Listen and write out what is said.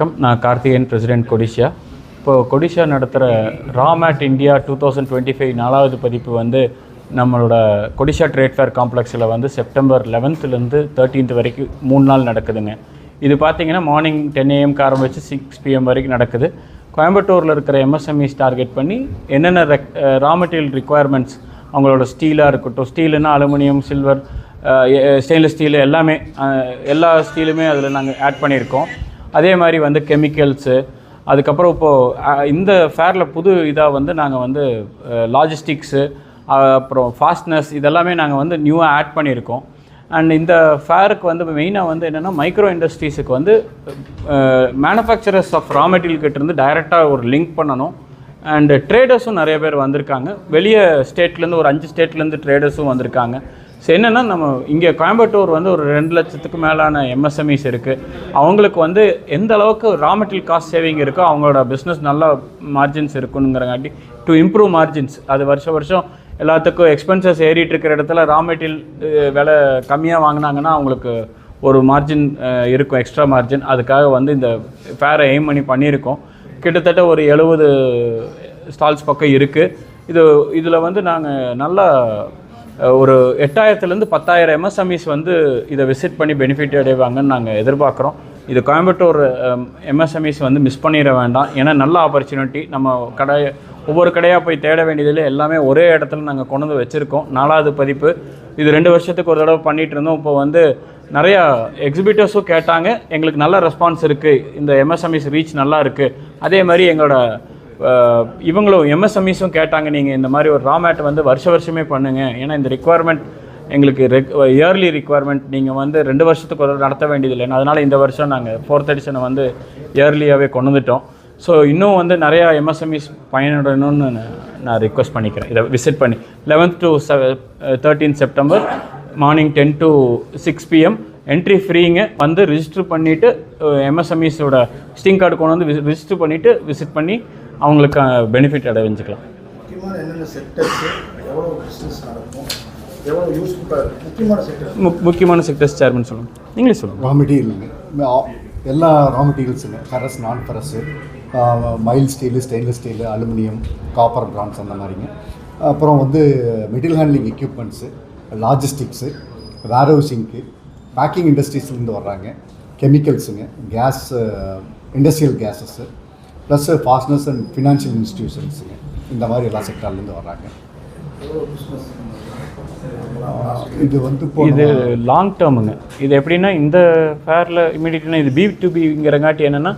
வணக்கம். நான் கார்த்திகேயன் பிரசிடென்ட் கொடிஷியா இப்போது கொடிஷா நடத்துகிற RAMET India two thousand twenty five நாலாவது பதிப்பு வந்து நம்மளோட கொடிஷா ட்ரேட் ஃபேர் காம்ப்ளெக்ஸில் வந்து செப்டம்பர் லெவன்த்துலேருந்து தேர்ட்டீன்த் வரைக்கும் மூணு நாள் நடக்குதுங்க. இது பார்த்தீங்கன்னா மார்னிங் டென் ஏஎம்க்கு ஆரம்பித்து சிக்ஸ் பிஎம் வரைக்கும் நடக்குது. கோயம்புத்தூரில் இருக்கிற எம்எஸ்எம்இஸ் டார்கெட் பண்ணி என்னென்ன ரெக் ரா மெட்டீரியல் ரிக்குவயர்மெண்ட்ஸ் அவங்களோட ஸ்டீலாக இருக்கட்டும் ஸ்டீலுன்னா அலுமினியம் சில்வர் ஸ்டெயின்லெஸ் ஸ்டீலு எல்லாமே எல்லா ஸ்டீலுமே அதில் நாங்கள் ஆட் பண்ணியிருக்கோம். அதே மாதிரி வந்து கெமிக்கல்ஸு அதுக்கப்புறம் இப்போது இந்த ஃபேரில் புது இதாக வந்து நாங்கள் வந்து லாஜிஸ்டிக்ஸு அப்புறம் ஃபாஸ்ட்னஸ் இதெல்லாமே நாங்கள் வந்து நியூவாக ஆட் பண்ணியிருக்கோம். அண்ட் இந்த ஃபேருக்கு வந்து மெயினாக வந்து என்னென்னா மைக்ரோ இண்டஸ்ட்ரீஸுக்கு வந்து மேனுஃபேக்சரர்ஸ் ஆஃப் ரா மெட்டீரியல் டைரெக்டாக ஒரு லிங்க் பண்ணணும். அண்டு ட்ரேடர்ஸும் நிறைய பேர் வந்திருக்காங்க. வெளியே ஸ்டேட்லேருந்து ஒரு அஞ்சு ஸ்டேட்லேருந்து ட்ரேடர்ஸும் வந்திருக்காங்க. ஸோ என்னென்னா நம்ம இங்கே கோயம்புத்தூர் வந்து ஒரு ரெண்டு லட்சத்துக்கு மேலான எம்எஸ்எம்இஸ் இருக்குது அவங்களுக்கு வந்து எந்த அளவுக்கு ரா மெட்டீரியல் காஸ்ட் சேவிங் இருக்கோ அவங்களோட பிஸ்னஸ் நல்ல மார்ஜின்ஸ் இருக்குங்கிறங்காட்டி டு இம்ப்ரூவ் மார்ஜின்ஸ் அது வருஷம் வருஷம் எல்லாத்துக்கும் எக்ஸ்பென்சஸ் ஏறிட்டு இருக்கிற இடத்துல ரா மெட்டீரியல் விலை கம்மியாக வாங்கினாங்கன்னா அவங்களுக்கு ஒரு மார்ஜின் இருக்கும் எக்ஸ்ட்ரா மார்ஜின் அதுக்காக வந்து இந்த ஃபேரை எய்ம் பண்ணி பண்ணியிருக்கோம். கிட்டத்தட்ட ஒரு எழுபது ஸ்டால்ஸ் பக்கம் இருக்குது இது இதில் வந்து நாங்கள் நல்லா ஒரு எட்டாயிரத்துலேருந்து பத்தாயிரம் எம்எஸ்எம்இஸ் வந்து இதை விசிட் பண்ணி பெனிஃபிட் அடைவாங்கன்னு நாங்கள் எதிர்பார்க்குறோம். இது கோயம்புத்தூர் எம்எஸ்எம்இஸ் வந்து மிஸ் பண்ணிட வேண்டாம். ஏன்னா நல்ல ஆப்பர்ச்சுனிட்டி நம்ம கடை ஒவ்வொரு கடையாக போய் தேட வேண்டியதில் எல்லாமே ஒரே இடத்துல நாங்கள் கொண்டு வந்து வச்சுருக்கோம். நாலாவது பதிப்பு. இது ரெண்டு வருஷத்துக்கு ஒரு தடவை பண்ணிகிட்டு இருந்தோம். இப்போ வந்து நிறையா எக்ஸிபிட்டர்ஸும் கேட்டாங்க. எங்களுக்கு நல்ல ரெஸ்பான்ஸ் இருக்குது இந்த எம்எஸ்எம்இஸ் ரீச் நல்லா இருக்குது அதே மாதிரி எங்களோட இவங்களும் எம்எஸ்எம்இஸும் கேட்டாங்க நீங்கள் இந்த மாதிரி ஒரு ரா மேட் வந்து வருஷ வருஷமே பண்ணுங்கள் ஏன்னா இந்த ரெக்குவயர்மெண்ட் எங்களுக்கு ரெக் இயர்லி ரிக்குவயர்மெண்ட் நீங்கள் வந்து ரெண்டு வருஷத்துக்கு ஒரு நடத்த வேண்டியதில்லை. அதனால் இந்த வருஷம் நாங்கள் ஃபோர்த் எடிஷனை வந்து இயர்லியாகவே கொண்டு வந்துட்டோம். ஸோ இன்னும் வந்து நிறையா எம்எஸ்எம்இஸ் பயனடணும்னு நான் நான் ரிக்வெஸ்ட் பண்ணிக்கிறேன். இதை விசிட் பண்ணி. Eleventh to thirteen September morning ten to six PM entry ஃப்ரீங்க வந்து ரிஜிஸ்டர் பண்ணிவிட்டு எம்எஸ்எம்இஸோட ஸ்டிங் கார்டு கொண்டு வந்து ரிஜிஸ்டர் பண்ணிவிட்டு விசிட் பண்ணி அவங்களுக்கு பெனிஃபிட் அடைஞ்சிக்கலாம். முக்கியமான என்னென்ன செக்டர்ஸ் சேர்மன் சொல்லுங்கள் நீங்களே சொல்லுங்கள் ரா மெட்டீரியலுங்க எல்லா ரா மெட்டீரியல்ஸுங்க ஃபெரஸ் நான் ferrous mild steel stainless steel aluminium copper bronze அந்த மாதிரிங்க. அப்புறம் வந்து மெட்டீரியல் ஹேண்ட்லிங் எக்யூப்மெண்ட்ஸு லாஜிஸ்டிக்ஸு வேர்ஹவுசிங்க்கு பேக்கிங் இண்டஸ்ட்ரீஸ்லேருந்து வர்றாங்க. கெமிக்கல்ஸுங்க gas industrial gases plus fasteners and financial institutions இந்த மாதிரி எல்லா செக்டார்லேருந்து வர்றாங்க. இது வந்து இப்போ இது லாங் டேர்முங்க இது எப்படின்னா இந்த ஃபேரில் இமீடியட்னா இது பி டு பிங்கிறங்காட்டி என்னென்னா